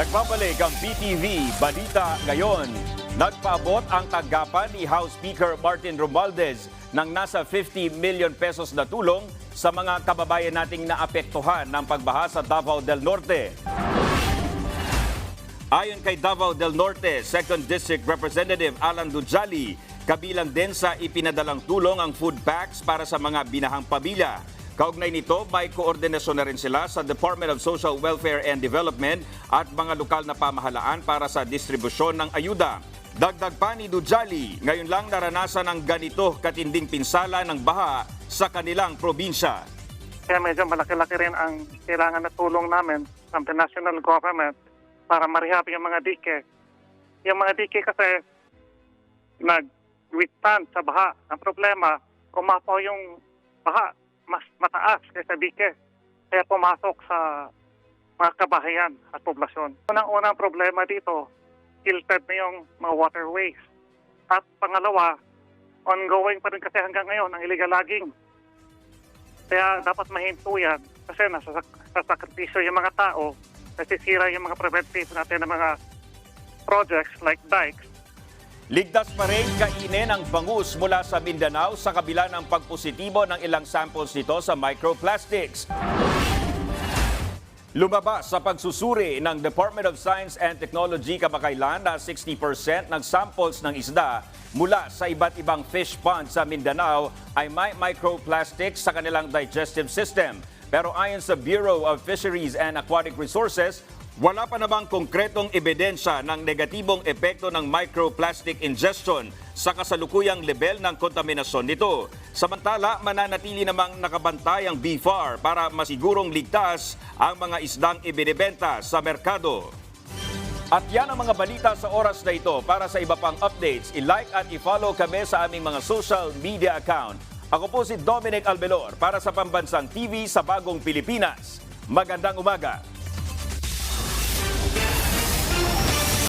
Nagpapalik ang BTV Balita ngayon. Nagpaabot ang tanggapan ni House Speaker Martin Romualdez ng nasa 50 million pesos na tulong sa mga kababayan nating naapektuhan ng pagbaha sa Davao del Norte. Ayon kay Davao del Norte, 2nd District Representative Alan Dujali, kabilang din sa ipinadalang tulong ang food packs para sa mga binahang pamilya. Kaugnay nito, may koordinasyon na rin sila sa Department of Social Welfare and Development at mga lokal na pamahalaan para sa distribusyon ng ayuda. Dagdag pa ni Dujali, ngayon lang naranasan ang ganito katinding pinsala ng baha sa kanilang probinsya. Kaya medyo malaki-laki rin ang kailangan na tulong namin ng the national government para marehab yung mga dike. Yung mga dike kasi nag-withstand sa baha. Ang problema, kumapaw yung baha mas mataas kaysa dike. Kaya pumasok sa mga kabahayan at poblasyon. Unang-unang problema dito, tilted na yung mga waterways. At pangalawa, ongoing pa rin kasi hanggang ngayon ang illegal logging. Kaya dapat mahinto yan kasi nasa sasakripisyo yung mga tao, nasisira yung mga preventive natin ng mga projects like dikes. Ligtas pa rin kainin ang bangus mula sa Mindanao sa kabila ng pagpositibo ng ilang samples nito sa microplastics. Lumabas sa pagsusuri ng Department of Science and Technology kamakailan na 60% ng samples ng isda mula sa iba't ibang fish ponds sa Mindanao ay may microplastics sa kanilang digestive system. Pero ayon sa Bureau of Fisheries and Aquatic Resources, wala pa namang konkretong ebidensya ng negatibong epekto ng microplastic ingestion sa kasalukuyang level ng kontaminasyon nito. Samantala, mananatili namang nakabantay ang BFAR para masigurong ligtas ang mga isdang ibinibenta sa merkado. At yan ang mga balita sa oras na ito. Para sa iba pang updates, i-like at i-follow kami sa aming mga social media account. Ako po si Dominic Albelor para sa Pambansang TV sa Bagong Pilipinas. Magandang umaga!